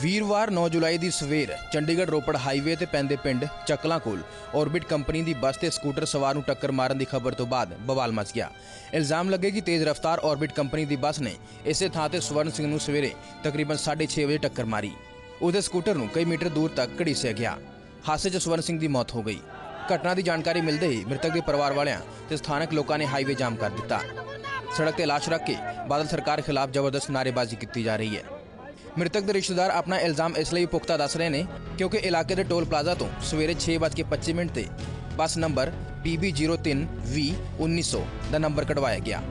ਵੀਰਵਾਰ 9 ਜੁਲਾਈ ਦੀ ਸਵੇਰ ਚੰਡੀਗੜ੍ਹ ਰੋਪੜ ਹਾਈਵੇ ਤੇ ਪੈਂਦੇ ਪਿੰਡ ਚੱਕਲਾਂ ਕੋਲ ਔਰਬਿਟ ਕੰਪਨੀ ਦੀ ਬੱਸ ਤੇ ਸਕੂਟਰ ਸਵਾਰ ਨੂੰ ਟੱਕਰ ਮਾਰਨ ਦੀ ਖਬਰ ਤੋਂ ਬਾਅਦ ਬਵਾਲ ਮਚ ਗਿਆ। ਇਲਜ਼ਾਮ ਲੱਗੇ ਕਿ ਤੇਜ਼ ਰਫ਼ਤਾਰ ਔਰਬਿਟ ਕੰਪਨੀ ਦੀ ਬੱਸ ਨੇ ਇਸੇ ਥਾਂ ਤੇ ਸਵਰਨ ਸਿੰਘ ਨੂੰ ਸਵੇਰੇ ਤਕਰੀਬਨ 6:30 ਵਜੇ ਟੱਕਰ ਮਾਰੀ। ਉਹਦੇ ਸਕੂਟਰ ਨੂੰ ਕਈ ਮੀਟਰ ਦੂਰ ਤੱਕ ਘੜੀਸਿਆ ਗਿਆ। ਹਾਦਸੇ 'ਚ ਸਵਰਨ ਸਿੰਘ ਦੀ ਮੌਤ ਹੋ ਗਈ। ਘਟਨਾ ਦੀ ਜਾਣਕਾਰੀ ਮਿਲਦੇ ਹੀ ਮ੍ਰਿਤਕ ਦੇ ਪਰਿਵਾਰ ਵਾਲਿਆਂ ਤੇ ਸਥਾਨਕ ਲੋਕਾਂ ਨੇ ਹਾਈਵੇ ਜਾਮ ਕਰ ਦਿੱਤਾ। ਸੜਕ ਤੇ ਲਾਸ਼ ਰੱਖ ਕੇ ਬਾਦਲ ਸਰਕਾਰ ਖਿਲਾਫ ਜ਼ਬਰਦਸਤ ਨਾਅਰੇਬਾਜ਼ੀ ਕੀਤੀ ਜਾ ਰਹੀ ਹੈ। ਮ੍ਰਿਤਕ ਦੇ ਰਿਸ਼ਤੇਦਾਰ ਆਪਣਾ ਇਲਜ਼ਾਮ ਇਸ ਲਈ ਪੁਖਤਾ ਦੱਸ ਰਹੇ ਨੇ ਕਿਉਂਕਿ ਇਲਾਕੇ ਦੇ ਟੋਲ ਪਲਾਜ਼ਾ ਤੋਂ ਸਵੇਰੇ 6:25 ਮਿੰਟ ਤੇ ਬੱਸ ਨੰਬਰ PB03V1900 ਦਾ ਨੰਬਰ ਕਢਵਾਇਆ ਗਿਆ।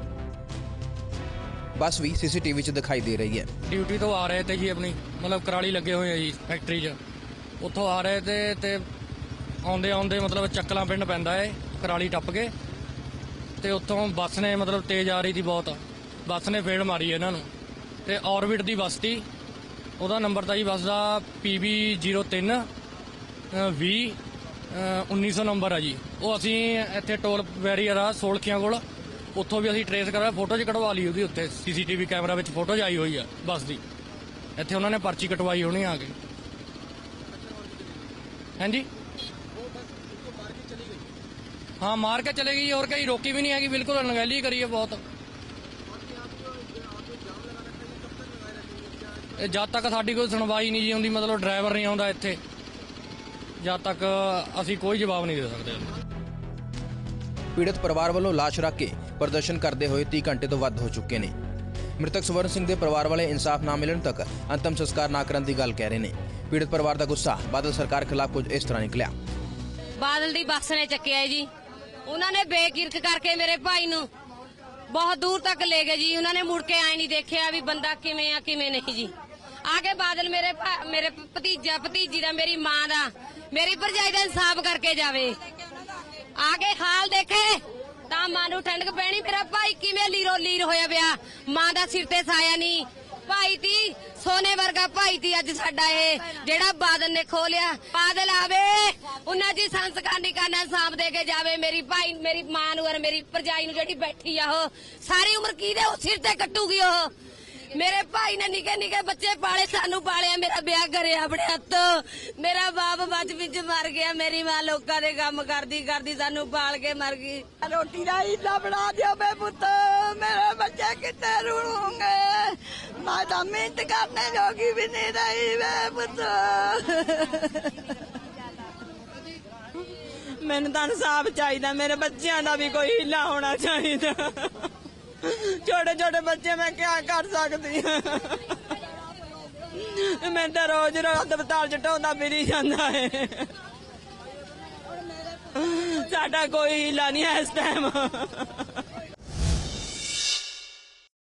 ਬੱਸ ਵੀ ਸੀਸੀਟੀਵੀ 'ਚ ਦਿਖਾਈ ਦੇ ਰਹੀ ਹੈ। ਡਿਊਟੀ ਤੋਂ ਆ ਰਹੇ ਤੇ ਜੀ ਆਪਣੀ, ਮਤਲਬ ਕਰਾਲੀ ਲੱਗੇ ਹੋਏ ਆ ਜੀ, ਫੈਕਟਰੀ 'ਚ। ਉੱਥੋਂ ਆ ਰਹੇ ਤੇ ਤੇ ਆਉਂਦੇ ਆਉਂਦੇ ਮਤਲਬ ਚੱਕਲਾਂ ਪਿੰਡ ਪੈਂਦਾ ਏ, ਕਰਾਲੀ ਟੱਪ ਕੇ। ਤੇ ਉੱਥੋਂ ਬੱਸ ਨੇ ਮਤਲਬ ਤੇਜ਼ ਆ ਰਹੀ ਸੀ ਬਹੁਤ। ਬੱਸ ਨੇ ਫੇੜ ਮਾਰੀ ਇਹਨਾਂ ਨੂੰ। ਤੇ ਔਰਬਿਟ ਦੀ ਬੱਸ ਸੀ ਉਹਦਾ ਨੰਬਰ ਤਾਂ ਜੀ ਬੱਸ ਦਾ PB03 20 1900 ਨੰਬਰ ਆ ਜੀ। ਉਹ ਅਸੀਂ ਇੱਥੇ ਟੋਲ ਬੈਰੀਅਰ ਆ ਸੋਲਖੀਆਂ ਕੋਲ। ਉੱਥੋਂ ਵੀ ਅਸੀਂ ਟਰੇਸ ਕਰਾ ਫੋਟੋ ਚ ਕਢਵਾ ਲਈ ਉਹਦੀ ਉੱਤੇ। ਸੀਸੀਟੀਵੀ ਕੈਮਰਾ ਵਿੱਚ ਫੋਟੋ ਆਈ ਹੋਈ ਆ, ਬੱਸ ਦੀ। ਇੱਥੇ ਉਹਨਾਂ ਨੇ ਪਰਚੀ ਕਟਵਾਈ ਹੋਣੀ ਆ ਕੇ। ਹਾਂਜੀ? ਹਾਂ, ਮਾਰ ਕੇ ਚਲੇ ਗਈ। ਔਰ ਕਈ ਰੋਕੀ ਵੀ ਨਹੀਂ ਹੈਗੀ, ਬਿਲਕੁਲ ਅਣਗਹਿਲੀ ਕਰੀ ਹੈ ਬਹੁਤ। ਇਹ ਜਦ ਤੱਕ ਸਾਡੀ ਕੋਈ ਸੁਣਵਾਈ ਨਹੀਂ ਜੀ ਹੁੰਦੀ ਮਤਲਬ ਡਰਾਈਵਰ ਨਹੀਂ ਆਉਂਦਾ ਇੱਥੇ ਜਦ ਤੱਕ ਅਸੀਂ ਕੋਈ ਜਵਾਬ ਨਹੀਂ ਦੇ ਸਕਦੇ। ਪੀੜਤ ਪਰਿਵਾਰ ਵੱਲੋਂ ਲਾਸ਼ ਰੱਖ ਕੇ ਪ੍ਰਦਰਸ਼ਨ ਕਰਦੇ ਹੋਏ 30 ਘੰਟੇ ਤੋਂ ਵੱਧ ਹੋ ਚੁੱਕੇ ਨੇ। ਮ੍ਰਿਤਕ ਸਵਰਨ ਸਿੰਘ ਦੇ ਪਰਿਵਾਰ ਵਾਲੇ ਇਨਸਾਫ ਨਾ ਮਿਲਣ ਤੱਕ ਅੰਤਮ ਸੰਸਕਾਰ ਨਾ ਕਰਨ ਦੀ ਗੱਲ ਕਹਿ ਰਹੇ ਨੇ। ਪੀੜਤ ਪਰਿਵਾਰ ਦਾ ਗੁੱਸਾ ਬਾਦਲ ਸਰਕਾਰ ਖਿਲਾਫ ਕੁਝ ਇਸ ਤਰ੍ਹਾਂ ਨਿਕਲਿਆ। ਬਾਦਲ ਦੀ ਬੱਸ ਨੇ ਚੱਕਿਆ ਜੀ। ਉਹਨਾਂ ਨੇ ਬੇਕਿਰਕ ਕਰਕੇ ਮੇਰੇ ਭਾਈ ਨੂੰ ਬਹੁਤ ਦੂਰ ਤੱਕ ਲੈ ਗਏ ਜੀ। ਉਹਨਾਂ ਨੇ ਮੁੜ ਕੇ ਆਏ ਨਹੀਂ ਦੇਖਿਆ ਵੀ ਬੰਦਾ ਕਿਵੇਂ ਆ ਕਿਵੇਂ ਨਹੀਂ ਜੀ। ਆ ਕੇ ਬਾਦਲ ਮੇਰੇ ਮੇਰੇ ਭਤੀਜਾ, ਭਤੀਜੀ ਦਾ, ਮੇਰੀ ਮਾਂ ਦਾ, ਮੇਰੀ ਭਰਜਾਈ ਦਾ ਇਨਸਾਫ ਕਰਕੇ ਜਾਵੇ। ਆ ਕੇ ਹਾਲ ਦੇਖੇ, ਤਾਂ ਮਾਂ ਨੂੰ ਠੰਡਕ ਪੈਣੀ। ਮੇਰਾ ਭਾਈ ਕਿਵੇਂ ਲੀਰੋ ਲੀਰ ਹੋਇਆ ਪਿਆ? ਮਾਂ ਦਾ ਸਿਰ ਤੇ ਸਾਇਆ ਨਹੀਂ। ਭਾਈ ਤੀ, ਸੋਨੇ ਵਰਗਾ ਭਾਈ ਤੀ ਅੱਜ ਸਾਡਾ ਇਹ, ਜਿਹੜਾ ਬਾਦਲ ਨੇ ਖੋਲਿਆ। ਬਾਦਲ ਆਵੇ, ਉਹਨਾਂ ਦੀ ਸੰਸਕਾਰ ਨਿਕਾਨਾ ਸਾਂਭ ਦੇ ਕੇ ਜਾਵੇ। ਮੇਰੀ ਭਾਈ, ਮੇਰੀ ਮਾਂ ਨੂੰ ਔਰ ਮੇਰੀ ਭਰਜਾਈ ਨੂੰ ਜਿਹੜੀ ਬੈਠੀ ਆ ਉਹ, ਸਾਰੀ ਉਮਰ ਕਿਹਦੇ ਉਹ ਸਿਰ ਤੇ ਕੱਟੂਗੀ ਉਹ? ਮੇਰੇ ਭਾਈ ਨੇ ਨਿੱਕੇ ਨਿੱਕੇ ਬੱਚੇ ਪਾਲੇ ਸਾਨੂੰ ਪਾਲਿਆ ਮੇਰਾ ਵਿਆਹ ਕਰਿਆ ਆਪਣੇ ਹੱਥੋਂ। ਮੇਰਾ ਬਾਪ ਬਚ ਵਿੱਚ ਮਰ ਗਿਆ ਮੇਰੀ ਮਾਂ ਲੋਕਾਂ ਦੇ ਕੰਮ ਕਰਦੀ ਕਰਦੀ ਸਾਨੂੰ ਪਾਲ ਕੇ ਮਰ ਗਈ। ਰੋਟੀ ਦਾ ਹੀਲਾ ਬਣਾ ਦਿਓ ਬੇ ਪੁੱਤ ਮੇਰੇ ਬੱਚੇ ਕਿੱਥੇ ਰੁਣੂਗੇ ਮੈਂ ਤਾਂ ਮਿਹਨਤ ਕਰਨੇ ਜੋਗੀ ਵੀ ਨਹੀਂ ਰਹੀ ਵੇ ਪੁੱਤ। ਮੈਨੂੰ ਤਾਂ ਇਨਸਾਫ ਚਾਹੀਦਾ ਮੇਰੇ ਬੱਚਿਆਂ ਦਾ ਵੀ ਕੋਈ ਹੀਲਾ ਹੋਣਾ ਚਾਹੀਦਾ। ਛੋਟੇ ਛੋਟੇ ਬੱਚੇ ਮੈਂ ਕੀ ਕਰ ਸਕਦੀ ਹਾਂ ਮੈਂ ਤਾਂ ਰੋਜ਼ ਰੋਜ਼ ਹਸਪਤਾਲ ਚ ਢੋਂਦਾ ਫਿਰੀ ਜਾਂਦਾ ਹੈ ਸਾਡਾ ਕੋਈ ਹੀਲਾ ਨਹੀਂ ਹੈ ਇਸ ਟਾਈਮ